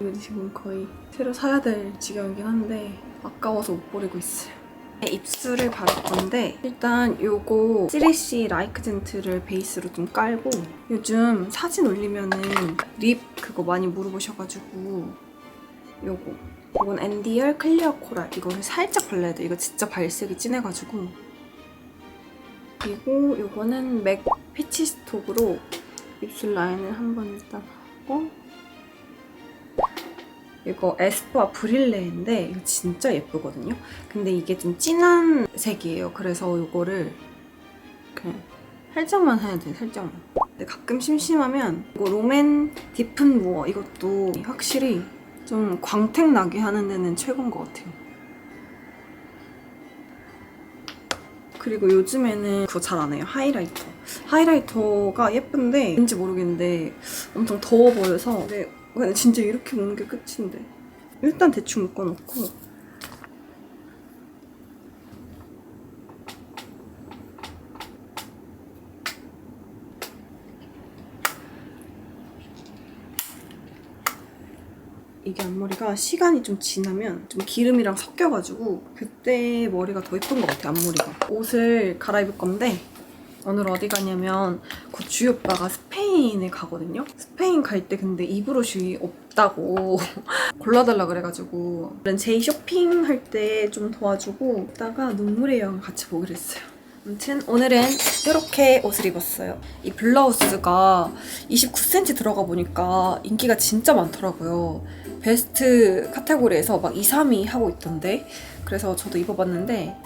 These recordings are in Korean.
이거 지금 거의 새로 사야 될 지경이긴 한데 아까워서 못 버리고 있어요. 입술을 바를 건데 일단 요거 3C 라이크 젠트를 베이스로 좀 깔고 요즘 사진 올리면은 립 그거 많이 물어보셔가지고 요거. 이건 엔디얼 클리어 코랄. 이거를 살짝 발라야 돼. 이거 진짜 발색이 진해가지고. 그리고 요거는 맥 패치 스톡으로 입술 라인을 한번 일단 하고 이거 에스쁘아 브릴레인데 이거 진짜 예쁘거든요. 근데 이게 좀 진한 색이에요. 그래서 이거를 그냥 살짝만 해야 돼, 살짝만. 근데 가끔 심심하면 이거 롬앤 딥은 무어 이것도 확실히 좀 광택 나게 하는 데는 최고인 것 같아요. 그리고 요즘에는 그거 잘 안 해요. 하이라이터. 하이라이터가 예쁜데 왠지 모르겠는데 엄청 더워 보여서 근데 근데 진짜 이렇게 먹는 게 끝인데. 일단 대충 묶어놓고. 이게 앞머리가 시간이 좀 지나면 좀 기름이랑 섞여가지고 그때 머리가 더 예쁜 것 같아요 앞머리가. 옷을 갈아입을 건데 오늘 어디 가냐면 그 주희 오빠가 스페인에 가거든요 스페인 갈 때 근데 입으로쉬 없다고 골라달라 그래가지고 제이 쇼핑할 때 좀 도와주고 이따가 눈물의 여행 같이 보기로 했어요 아무튼 오늘은 이렇게 옷을 입었어요. 이 블라우스가 29cm 들어가 보니까 인기가 진짜 많더라고요. 베스트 카테고리에서 막 2, 3위 하고 있던데 그래서 저도 입어봤는데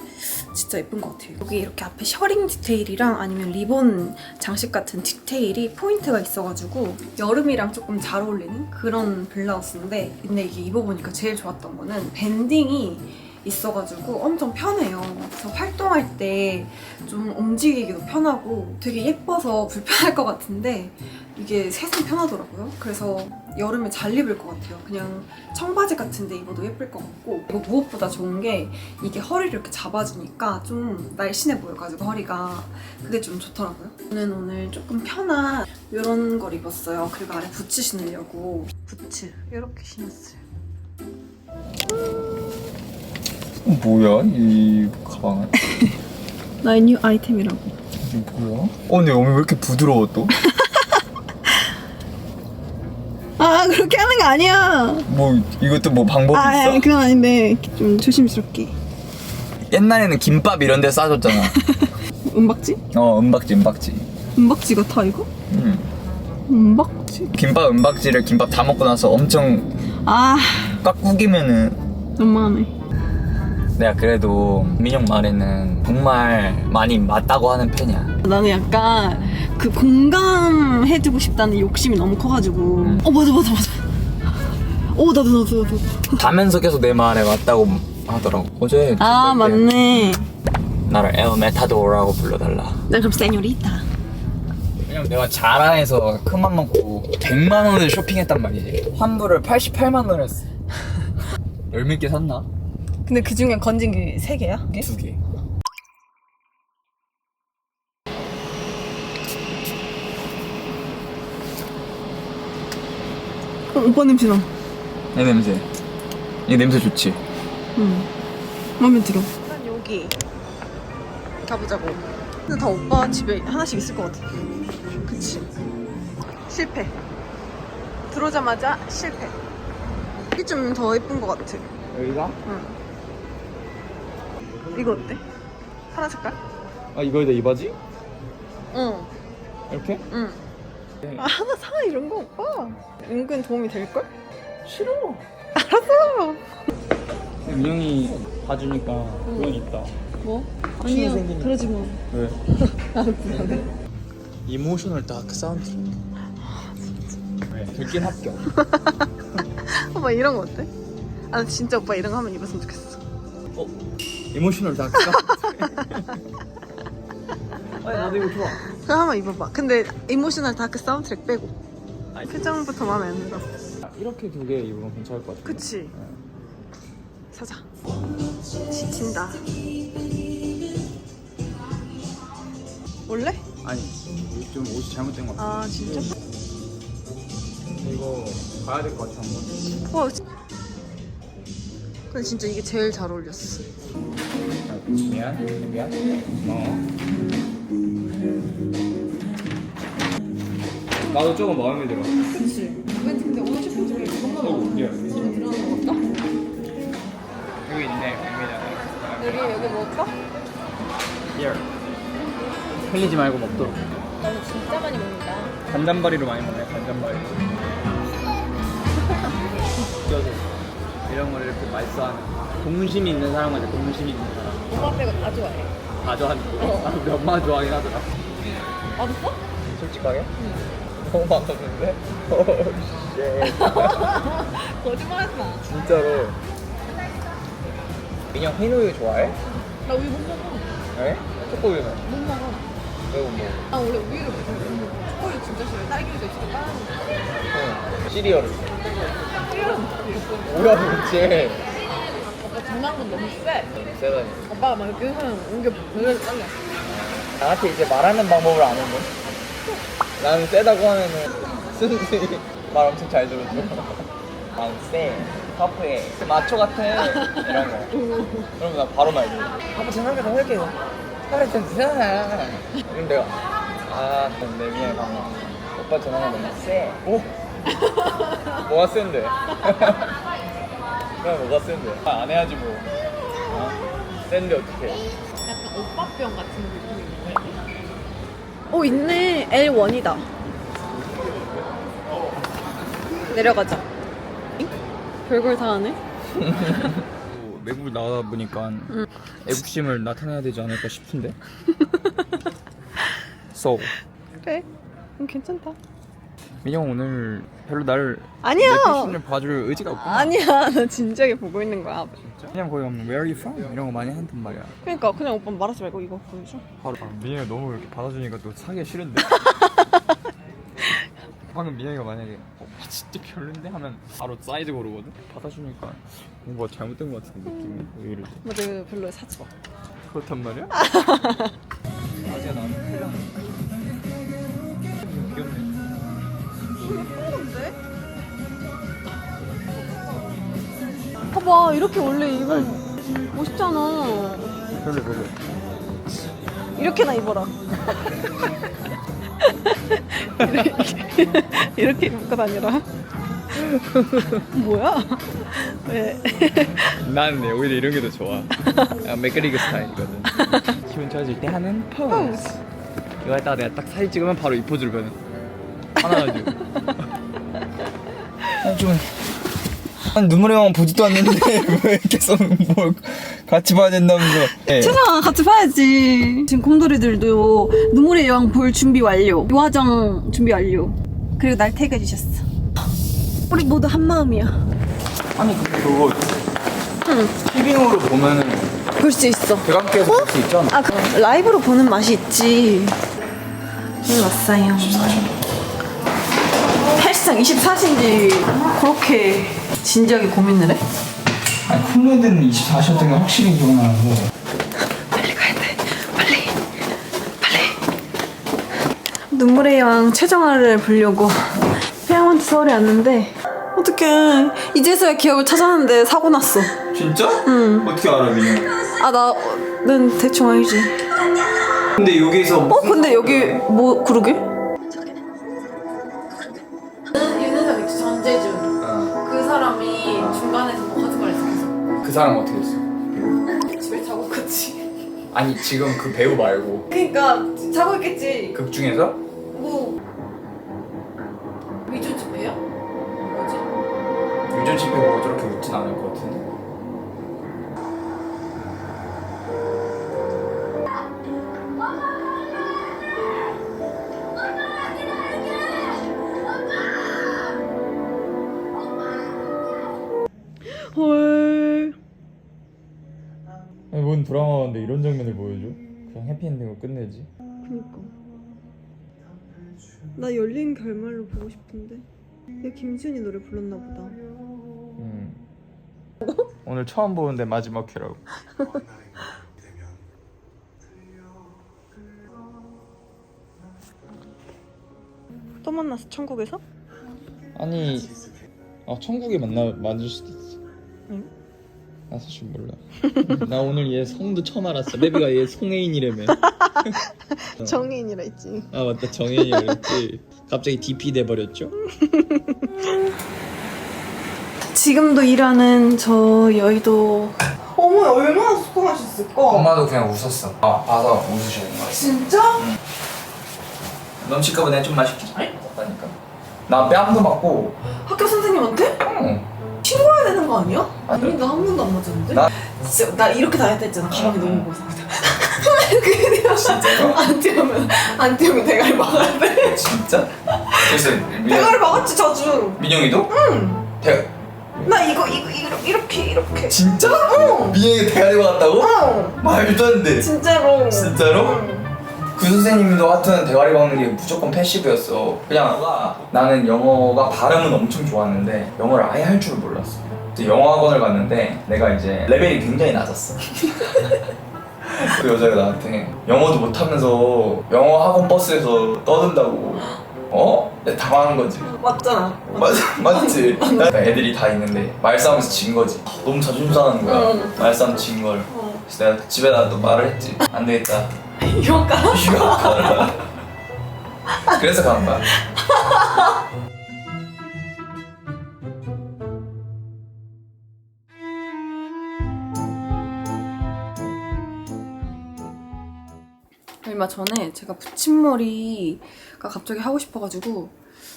진짜 예쁜 것 같아요. 여기 이렇게 앞에 셔링 디테일이랑 아니면 리본 장식 같은 디테일이 포인트가 있어가지고 여름이랑 조금 잘 어울리는 그런 블라우스인데 근데 이게 입어보니까 제일 좋았던 거는 밴딩이 있어가지고 엄청 편해요. 그래서 활동할 때 좀 움직이기도 편하고 되게 예뻐서 불편할 것 같은데 이게 세상 편하더라고요. 그래서 여름에 잘 입을 것 같아요. 그냥 청바지 같은데 입어도 예쁠 것 같고 이거 무엇보다 좋은 게 이게 허리를 이렇게 잡아주니까 좀 날씬해 보여가지고 허리가 그게 좀 좋더라고요. 저는 오늘 조금 편한 이런 걸 입었어요. 그리고 아래 부츠 신으려고 부츠 이렇게 신었어요. 뭐야 이 가방은? 나의 뉴 아이템이라고. 이게 뭐야? 어 근데 여기 왜 이렇게 부드러워 또? 아 그렇게 하는 거 아니야. 뭐 이것도 뭐 방법 아 있어? 아니, 그건 아닌데 좀 조심스럽게. 옛날에는 김밥 이런 데 싸줬잖아 은박지? 어 은박지 은박지 은박지 같아 이거? 음. 은박지? 김밥 은박지를 김밥 다 먹고 나서 엄청 아꽉 구기면은 너무하네. 내가 그래도 민영 말에는 정말 많이 맞다고 하는 편이야 나는 약간 그 공감해주고 싶다는 욕심이 너무 커가지고. 음. 어 맞아 맞아 맞아. 어 나도 나도 나도. 가면서 계속 내 말에 맞다고 하더라고 어제 아 그때 맞네. 나를 에어 메타도라고 불러달라 나 그럼 세뇨리타. 왜냐면 내가 자라에서 큰맘 먹고 100만 원을 쇼핑했단 말이지 환불을 88만 원 했어 열몇 개 샀나? 근데 그 중에 건진 게 세 개야? 두개 어, 오빠 냄새 나. 이 냄새 이 냄새 좋지? 응. 마음에 들어. 일단 여기 가보자고. 근데 다 오빠 집에 하나씩 있을 것 같아. 그치? 실패. 들어오자마자 실패. 이게 좀 더 예쁜 것 같아. 여기가? 응. 이거 어때? 파란 색깔? 아 이거에다 이 바지? 응. 이렇게? 응. 아, 하나 사 이런 거 오빠. 은근 도움이 될 걸? 싫어 알았어. 민영이 봐주니까 그건 있다 뭐? 아니야, 생기니까. 그러지 마. 왜? 알았어. 이모셔널 다크 사운드 왜? 들긴 합격 오빠 이런 거 어때? 아, 나 진짜 오빠 이런 거 하면 입었으면 좋겠어. 어? 이모셔널 다크 사운드 아니 나도 이거 좋아 그거 한번 입어봐. 근데 이모셔널 다크 사운드트랙 빼고. 아니. 표정부터 마음에 안 들어. 이렇게 두 개 입으면 괜찮을 것 같아 그치? 사자. 지친다. 원래? 아니 좀 옷이 잘못된 것 같아 아, 진짜? 이거 봐야 될 것 같아 한 번. 와. 진- 근데 진짜 이게 제일 잘 어울렸어. 미안, 미안. 어. 나도 조금 마음에 들어. 그치. 왠지 근데 오늘 쇼핑 중에 이것만 어, 미안. 들어는 거 같다? 여기 있네, 백미잖아. 여기, 여기 먹을까? Here. 흘리지 말고 먹도록. 나는 진짜 많이 먹는다. 간장바리로 많이 먹네, 간장바리. 이런 걸 이렇게 맛있어하는 동심이 있는 사람한테 동심이 있는 사람. 오빠 빼고 다 좋아해. 다 좋아하는 나도 면만 좋아하긴 하더라. 맛있어? 솔직하게? 너무 맛없는데? 거짓말하지 마. 진짜로. 민영 해누유 좋아해? 나 우유 못 먹어. 네? 초코우유는? 못 먹어. 먹어? 나 원래 우유를 못 먹어. 초코우유 진짜 싫어. 딸기우유 진짜 빠는데. 응. 시리얼을. 싫어. 뭐야 도대체. 오빠 장난감 너무 세. 세다니. 오빠가 막 이렇게 하면 옮겨 노래를 빨려. 나한테 이제 말하는 방법을 아는 거? 나는 세다고 하면은 순수히 말 엄청 잘 들어줘. 난 세, 터프해, 마초 같아 이런 거. 그러면 나 바로 말해. 아빠 전화가 더 할게요. 좀 이상해. 그럼 내가 아 근데 미안해 방금. 오빠 전화가 너무 세. 오. 뭐가 센데? 그냥 뭐가 센데? 아, 안 해야지 뭐. 어? 센데 어떡해. 약간 오빠병 같은 느낌이 있는데. 오 있네. L1이다. 내려가자. 잉? 별걸 다 하네. 외국 나가다 보니까 애국심을 나타내야 되지 않을까 싶은데. so 그래. 음, 괜찮다. 민영 오늘 별로 나를 아니야. 내 패션을 봐줄 의지가 없구나. 아니야. 나 진지하게 보고 있는 거야. 그냥 거의 뭐 Where are you from? 이런 거 많이 한단 말이야. 그러니까 그냥 오빠 말하지 말고 이거 보여줘. 바로 민영이 너무 이렇게 받아주니까 또 사기 싫은데. 방금 민영이가 만약에 어, 진짜 별론데 하면 바로 사이즈 고르거든. 받아주니까 뭔가 잘못된 것 같은 느낌이 왜 이러지? 맞아. 이거 별로 사지 마. 그렇단 말이야? 아직 나는 필요 귀엽네. 봐봐. 이렇게 원래 입으면 멋있잖아. 별로 별로. 이렇게나 입어라. 이렇게, 이렇게 입고 다니라. 뭐야? 왜? 난 네, 오히려 이런 게 더 좋아. 약간 맥그리그 스타일이거든. 기분 좋아질 때 하는 포즈. 이거 했다가 내가 딱 사진 찍으면 바로 이 포즈를 변해. 하나 가지고. 아니 좀. 아니 눈물의 왕 보지도 않는데 왜 계속 뭘 같이 봐야 된다면서. 예. 세상아 같이 봐야지. 지금 곰돌이들도 눈물의 여왕 볼 준비 완료. 요화정 준비 완료. 그리고 날 태그해 주셨어. 우리 모두 한 마음이야. 아니 근데 그거 응. 티빙으로 보면은 볼 수 있어. 대감께서 볼 수 있잖아. 아, 그 라이브로 보는 맛이 있지. 네, 왔어요. 헬스장 24시인지 그렇게 진지하게 고민을 해? 아니 쿨랜드는 24시였던 게 확실히 기억나고. 빨리 가야 돼. 빨리. 빨리. 눈물의 여왕 최정아를 보려고 페어먼트 서울에 왔는데 어떡해. 이제서야 기억을 찾았는데 사고 났어. 진짜? 응. 어떻게 알아 민영? 아, 나는 대충 알지. 근데 여기서 어, 근데 여기 뭐, 그러게? 윤은석 있지, 전재준. 그 사람이 중간에서 뭐 거짓말 했어. 그 사람 어떻게 됐어? 집에 자고 갔지. 아니 지금 그 배우 말고 그니까, 자고 있겠지. 극 중에서? 유전 집회 보고 저렇게 웃진 않을 것 같은데 헐. 아니 뭔 드라마인데 이런 장면을 보여줘? 그냥 해피엔딩으로 끝내지 그니까. 나 열린 결말로 보고 싶은데. 얘 김수현이 노래 불렀나 보다. 음. 오늘 처음 보는데 마지막 회라고 또 만났어, 천국에서? 아니 아 천국에 만나 맞을 수도 있어 응? 나 사실 몰라 나 오늘 얘 성도 처음 알았어 레비가 얘 송혜인이라며 정인이라 했지. 아 맞다 정혜인이라 그랬지 갑자기 DP 돼버렸죠? 지금도 일하는 저 여의도. 어머 얼마나 소통하셨을까? 엄마도 그냥 웃었어 아 봐서 웃으시는 거야 진짜? 넘칠까봐 내가 좀 마실게 아니 없다니까 나 뺨도 맞고 학교 선생님한테? 응. 신고해야 되는 거 아니야? 아니. 아니 나한 번도 안 맞았는데? 나- 진짜 나 이렇게 다녔다 했잖아 가방이 너무 무거워서 이렇게 되면 안 뛰면 안 뛰면 대가리 막아야 돼 진짜? 그래서 대가리 막았지 자주 민영이도? 응. 대 나 이거 이거 이거 이렇게 이렇게 진짜? 응. 민영이 대가리 맞았다고? 응. 말도 안 돼. 진짜로 진짜로? 응. 그 선생님도 하여튼 대가리 박는 게 무조건 패시브였어. 그냥 나는 영어가 발음은 엄청 좋았는데 영어를 아예 할줄 몰랐어. 영어 학원을 갔는데 내가 이제 레벨이 굉장히 낮았어. 그 여자가 나한테 영어도 못하면서 영어 학원 버스에서 떠든다고. 어? 내가 당황한 거지. 맞잖아 맞, 맞지? 나 애들이 다 있는데 말싸움에서 진 거지. 너무 자존심 상하는 거야. 응. 말싸움 진 걸. 어. 그래서 내가 집에 나도 말을 했지. 안 되겠다. 이거 까 휴가 가라. 그래서 간 거야. 얼마 전에 제가 붙임머리가 갑자기 하고 싶어가지고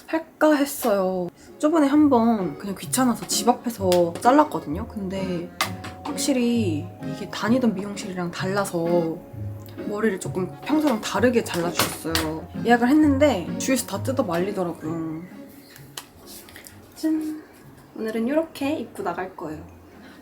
할까 했어요. 저번에 한 번 그냥 귀찮아서 집 앞에서 잘랐거든요. 근데 확실히 이게 다니던 미용실이랑 달라서 머리를 조금 평소랑 다르게 잘라주셨어요. 예약을 했는데 주위에서 다 뜯어 말리더라고요. 짠! 오늘은 이렇게 입고 나갈 거예요.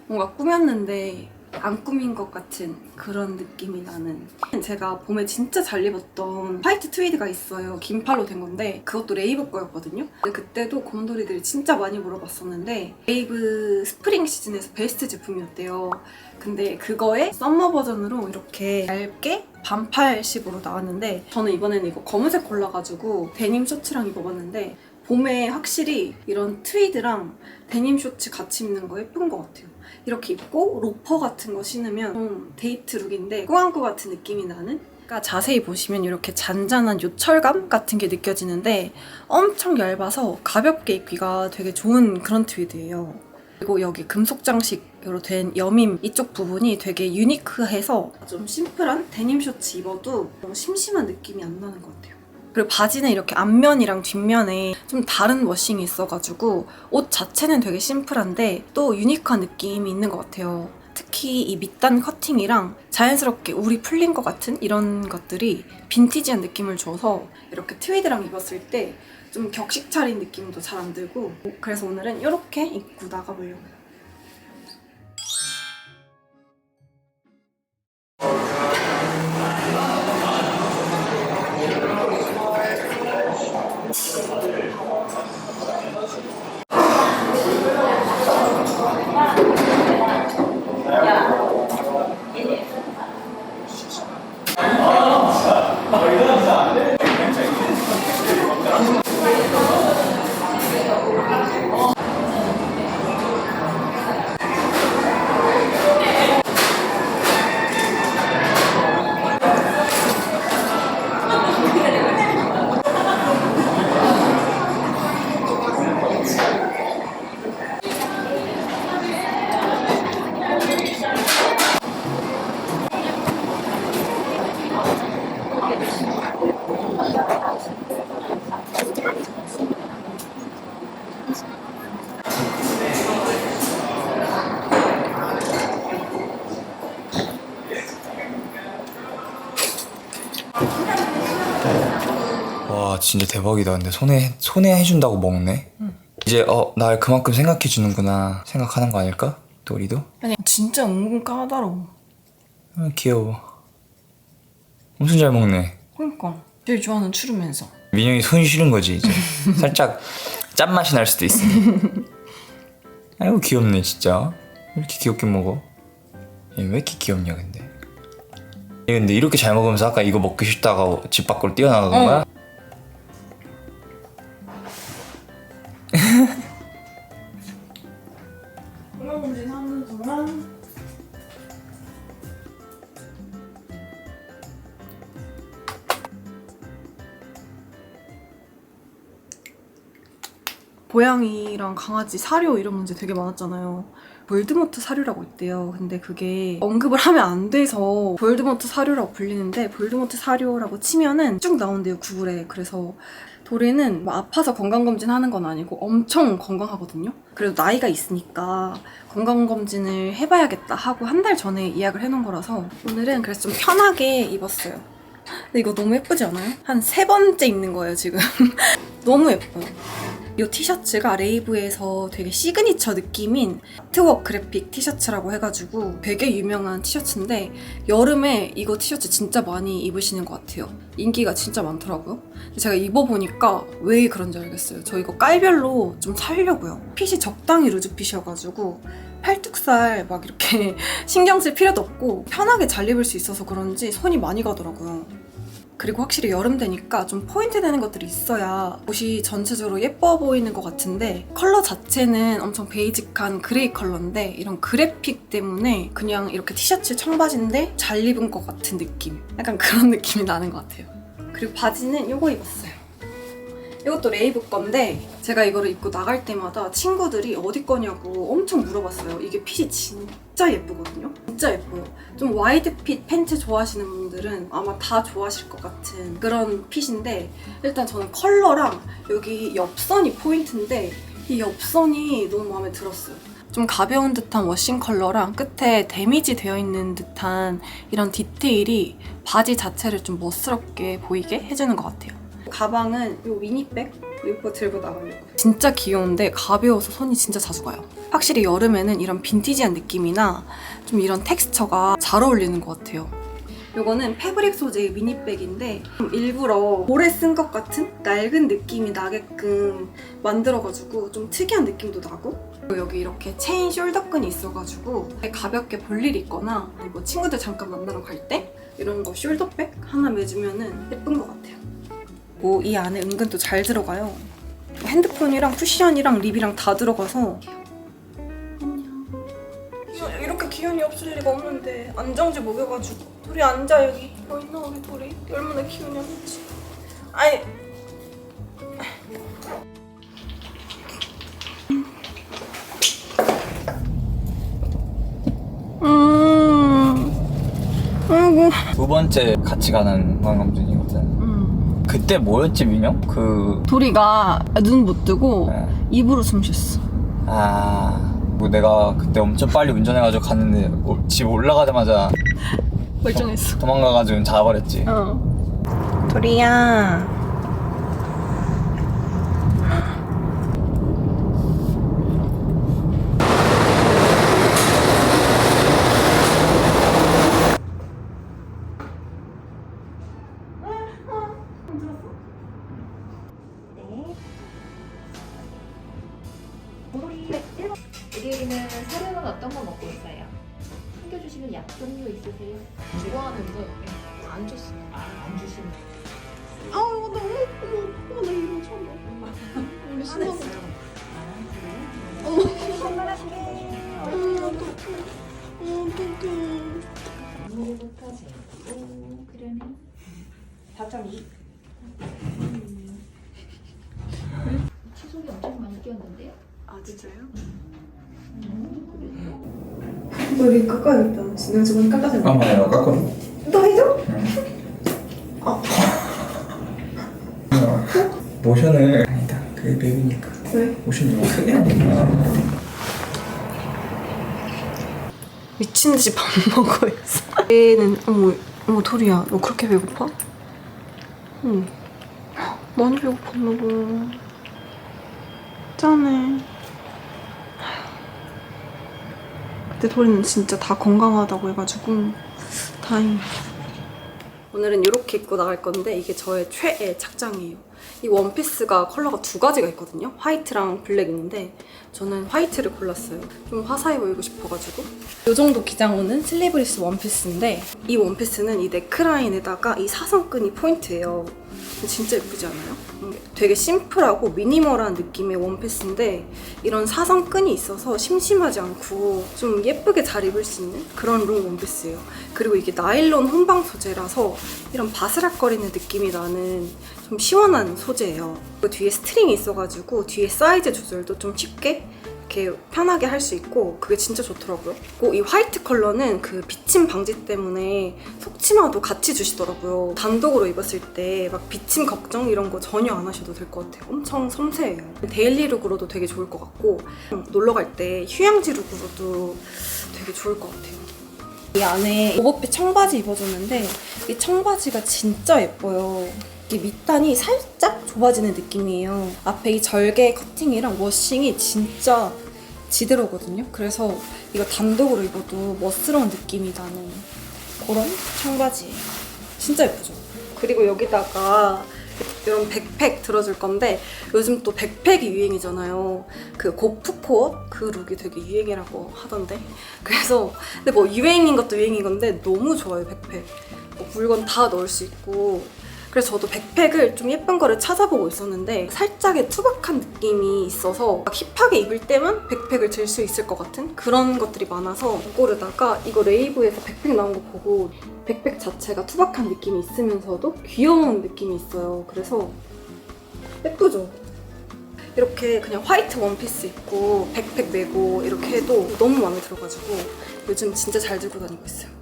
뭔가 꾸몄는데 안 꾸민 것 같은 그런 느낌이 나는. 제가 봄에 진짜 잘 입었던 화이트 트위드가 있어요. 긴팔로 된 건데 그것도 레이브 거였거든요. 그때도 곰돌이들이 진짜 많이 물어봤었는데 레이브 스프링 시즌에서 베스트 제품이었대요. 근데 그거에 썸머 버전으로 이렇게 얇게 반팔식으로 나왔는데 저는 이번에는 이거 검은색 골라가지고 데님 셔츠랑 입어봤는데 봄에 확실히 이런 트위드랑 데님 셔츠 같이 입는 거 예쁜 것 같아요 이렇게 입고 로퍼 같은 거 신으면 좀 데이트 룩인데 꾸안꾸 같은 느낌이 나는? 그러니까 자세히 보시면 이렇게 잔잔한 요철감 같은 게 느껴지는데 엄청 얇아서 가볍게 입기가 되게 좋은 그런 트위드예요. 그리고 여기 금속 장식으로 된 여밈 이쪽 부분이 되게 유니크해서 좀 심플한 데님 셔츠 입어도 심심한 느낌이 안 나는 것 같아요. 그리고 바지는 이렇게 앞면이랑 뒷면에 좀 다른 워싱이 있어가지고 옷 자체는 되게 심플한데 또 유니크한 느낌이 있는 것 같아요. 특히 이 밑단 커팅이랑 자연스럽게 울이 풀린 것 같은 이런 것들이 빈티지한 느낌을 줘서 이렇게 트위드랑 입었을 때 좀 격식 차린 느낌도 잘 안 들고 그래서 오늘은 이렇게 입고 나가보려고요. 진짜 대박이다. 근데 손에 손에 해준다고 먹네. 이제 어 날 그만큼 생각해 주는구나 생각하는 거 아닐까? 또 우리도? 아니 진짜 은근 까다로워. 아, 귀여워. 엄청 잘 먹네. 그러니까 제일 좋아하는 추르면서. 민영이 손이 싫은 거지 이제. 살짝 짠맛이 날 수도 있어. 아이고 귀엽네 진짜. 왜 이렇게 귀엽게 먹어? 얘 왜 이렇게 귀엽냐 근데. 얘 근데 이렇게 잘 먹으면서 아까 이거 먹기 싫다가 집 밖으로 뛰어나간 어. 거야? 강아지 사료 이런 문제 되게 많았잖아요. 볼드모트 사료라고 있대요. 근데 그게 언급을 하면 안 돼서 볼드모트 사료라고 불리는데 볼드모트 사료라고 치면은 쭉 나온대요 구글에. 그래서 도리는 뭐 아파서 건강검진 하는 건 아니고 엄청 건강하거든요. 그래도 나이가 있으니까 건강검진을 해봐야겠다 하고 한 달 전에 예약을 해놓은 거라서 오늘은 그래서 좀 편하게 입었어요. 근데 이거 너무 예쁘지 않아요? 한 세 번째 입는 거예요, 지금. 너무 예뻐요. 이 티셔츠가 레이브에서 되게 시그니처 느낌인 아트웍 그래픽 티셔츠라고 해가지고 되게 유명한 티셔츠인데 여름에 이거 티셔츠 진짜 많이 입으시는 것 같아요. 인기가 진짜 많더라고요. 제가 입어보니까 왜 그런지 알겠어요. 저 이거 깔별로 좀 살려고요. 핏이 적당히 루즈핏이어가지고 팔뚝살 막 이렇게 신경 쓸 필요도 없고 편하게 잘 입을 수 있어서 그런지 손이 많이 가더라고요. 그리고 확실히 여름 되니까 좀 포인트 되는 것들이 있어야 옷이 전체적으로 예뻐 보이는 것 같은데 컬러 자체는 엄청 베이직한 그레이 컬러인데 이런 그래픽 때문에 그냥 이렇게 티셔츠 청바지인데 잘 입은 것 같은 느낌. 약간 그런 느낌이 나는 것 같아요. 그리고 바지는 이거 입었어요 이것도 레이브 건데 제가 이거를 입고 나갈 때마다 친구들이 어디 거냐고 엄청 물어봤어요. 이게 핏이 진짜 예쁘거든요. 진짜 예뻐요. 좀 와이드 핏 팬츠 좋아하시는 분들은 아마 다 좋아하실 것 같은 그런 핏인데 일단 저는 컬러랑 여기 옆선이 포인트인데 이 옆선이 너무 마음에 들었어요. 좀 가벼운 듯한 워싱 컬러랑 끝에 데미지 되어 있는 듯한 이런 디테일이 바지 자체를 좀 멋스럽게 보이게 해주는 것 같아요. 가방은 이 미니백 이거 들고 나가려고. 진짜 귀여운데 가벼워서 손이 진짜 자주 가요. 확실히 여름에는 이런 빈티지한 느낌이나 좀 이런 텍스처가 잘 어울리는 것 같아요. 이거는 패브릭 소재의 미니백인데 좀 일부러 오래 쓴것 같은 낡은 느낌이 나게끔 만들어가지고 좀 특이한 느낌도 나고 그리고 여기 이렇게 체인 숄더끈이 있어가지고 가볍게 볼일 있거나 뭐 친구들 잠깐 만나러 갈 때 이런 거 숄더백 하나 매주면은 예쁜 것 같아요. 그리고 이 안에 은근 또 잘 들어가요. 핸드폰이랑 쿠션이랑 립이랑 다 들어가서 안녕. 이렇게 기운이 없을 리가 없는데 안정지 먹여가지고 돌이 앉아 여기 뭐 있나 우리 돌이 얼마나 기운이 없지 아니 음 아이고 두 번째 같이 가는 건강검진이거든. 음. 그때 뭐였지 민영? 그 도리가 눈 못 뜨고 네. 입으로 숨 쉬었어 아. 뭐 내가 그때 엄청 빨리 운전해가지고 갔는데 오- 집 올라가자마자 멀쩡했어 도망가가지고 자버렸지. 어. 도리야. 아 진짜요? 여기 깎아야겠다. 내가 저번에 깎아줬나? 맞아요. 깎고. 또 해줘? 모션을 아니다. 그게 베비니까. 왜? 모션 너무 크게 하니까. 미친 듯이 밥 먹고 있어. 얘는 어머 어머 도리야 너 그렇게 배고파? 응. 많이 배고팠나 봐. 짠해. 그때 도리는 진짜 다 건강하다고 해가지고 다행이야. 오늘은 이렇게 입고 나갈 건데 이게 저의 최애 착장이에요. 이 원피스가 컬러가 두 가지가 있거든요. 화이트랑 블랙 있는데 저는 화이트를 골랐어요. 좀 화사해 보이고 싶어가지고. 이 정도 기장오는 슬리브리스 원피스인데 이 원피스는 이 넥라인에다가 이 사선끈이 포인트예요. 진짜 예쁘지 않아요? 음, 되게 심플하고 미니멀한 느낌의 원피스인데 이런 사선끈이 있어서 심심하지 않고 좀 예쁘게 잘 입을 수 있는 그런 롱 원피스예요. 그리고 이게 나일론 혼방 소재라서 이런 바스락거리는 느낌이 나는 좀 시원한 소재예요. 그 뒤에 스트링이 있어가지고 뒤에 사이즈 조절도 좀 쉽게 이렇게 편하게 할 수 있고 그게 진짜 좋더라고요. 그리고 이 화이트 컬러는 그 비침 방지 때문에 속치마도 같이 주시더라고요. 단독으로 입었을 때 막 비침 걱정 이런 거 전혀 안 하셔도 될 것 같아요. 엄청 섬세해요. 데일리 룩으로도 되게 좋을 것 같고 놀러 갈 때 휴양지 룩으로도 되게 좋을 것 같아요. 이 안에 오버핏 청바지 입어줬는데 이 청바지가 진짜 예뻐요. 이게 밑단이 살짝 좁아지는 느낌이에요. 앞에 이 절개 커팅이랑 워싱이 진짜 지대로거든요. 그래서 이거 단독으로 입어도 멋스러운 느낌이 나는 그런 청바지예요. 진짜 예쁘죠? 그리고 여기다가 이런 백팩 들어줄 건데 요즘 또 백팩이 유행이잖아요. 그 고프코어 그 룩이 되게 유행이라고 하던데. 그래서 근데 뭐 유행인 것도 유행인 건데 너무 좋아요 백팩. 뭐 물건 다 넣을 수 있고. 그래서 저도 백팩을 좀 예쁜 거를 찾아보고 있었는데 살짝의 투박한 느낌이 있어서 막 힙하게 입을 때만 백팩을 들 수 있을 것 같은 그런 것들이 많아서 고르다가 이거 레이브에서 백팩 나온 거 보고 백팩 자체가 투박한 느낌이 있으면서도 귀여운 느낌이 있어요. 그래서 예쁘죠? 이렇게 그냥 화이트 원피스 입고 백팩 메고 이렇게 해도 너무 마음에 들어가지고 요즘 진짜 잘 들고 다니고 있어요.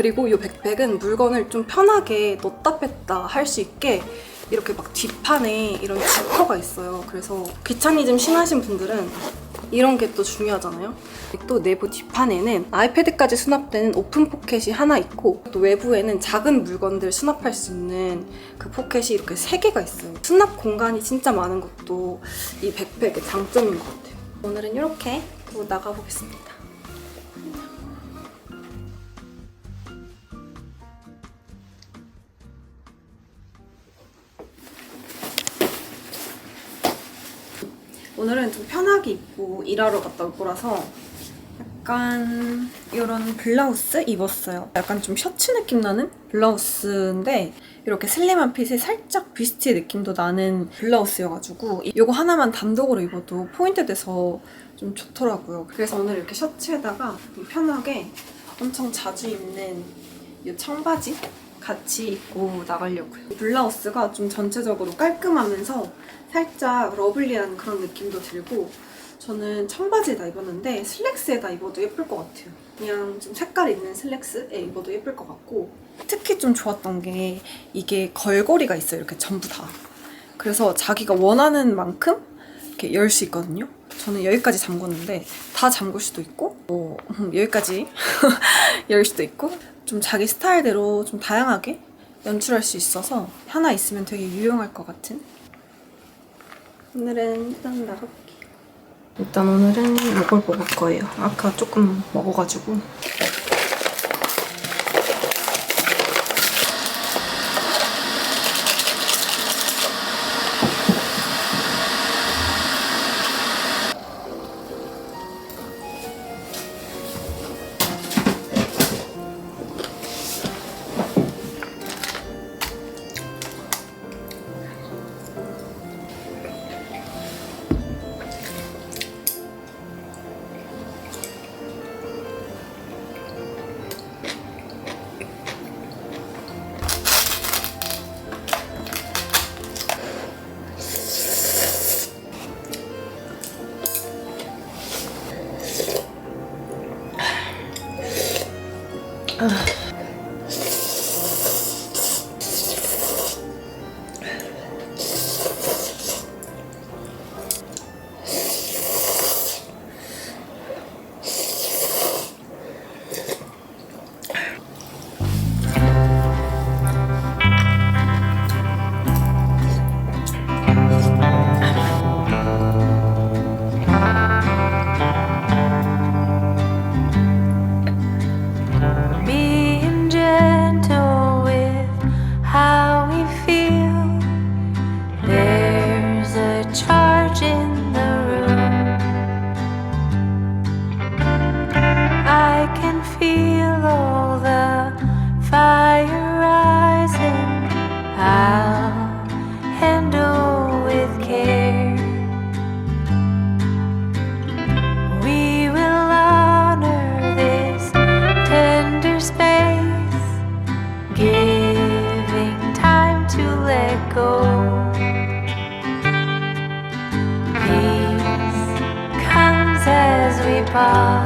그리고 이 백팩은 물건을 좀 편하게 넣다 뺐다 할 수 있게 이렇게 막 뒷판에 이런 지퍼가 있어요. 그래서 귀차니즘 심하신 분들은 이런 게 또 중요하잖아요. 또 내부 뒷판에는 아이패드까지 수납되는 오픈 포켓이 하나 있고 또 외부에는 작은 물건들 수납할 수 있는 그 포켓이 이렇게 세 개가 있어요. 수납 공간이 진짜 많은 것도 이 백팩의 장점인 것 같아요. 오늘은 이렇게 또 나가보겠습니다. 오늘은 좀 편하게 입고 일하러 갔다 올 거라서 약간 이런 블라우스 입었어요. 약간 좀 셔츠 느낌 나는 블라우스인데 이렇게 슬림한 핏에 살짝 뷰스티 느낌도 나는 블라우스여가지고 이거 하나만 단독으로 입어도 포인트 돼서 좀 좋더라고요. 그래서 오늘 이렇게 셔츠에다가 좀 편하게 엄청 자주 입는 이 청바지 같이 입고 나가려고요. 블라우스가 좀 전체적으로 깔끔하면서 살짝 러블리한 그런 느낌도 들고 저는 청바지에다 입었는데 슬랙스에다 입어도 예쁠 것 같아요. 그냥 좀 색깔 있는 슬랙스에 입어도 예쁠 것 같고 특히 좀 좋았던 게 이게 걸고리가 있어요. 이렇게 전부 다. 그래서 자기가 원하는 만큼 이렇게 열 수 있거든요. 저는 여기까지 잠궜는데 다 잠글 수도 있고 뭐 음, 여기까지 열 수도 있고 좀 자기 스타일대로 좀 다양하게 연출할 수 있어서 하나 있으면 되게 유용할 것 같은 오늘은 일단 나가볼게요. 일단 오늘은 이걸 먹을 거예요. 아까 조금 먹어가지고. 吧。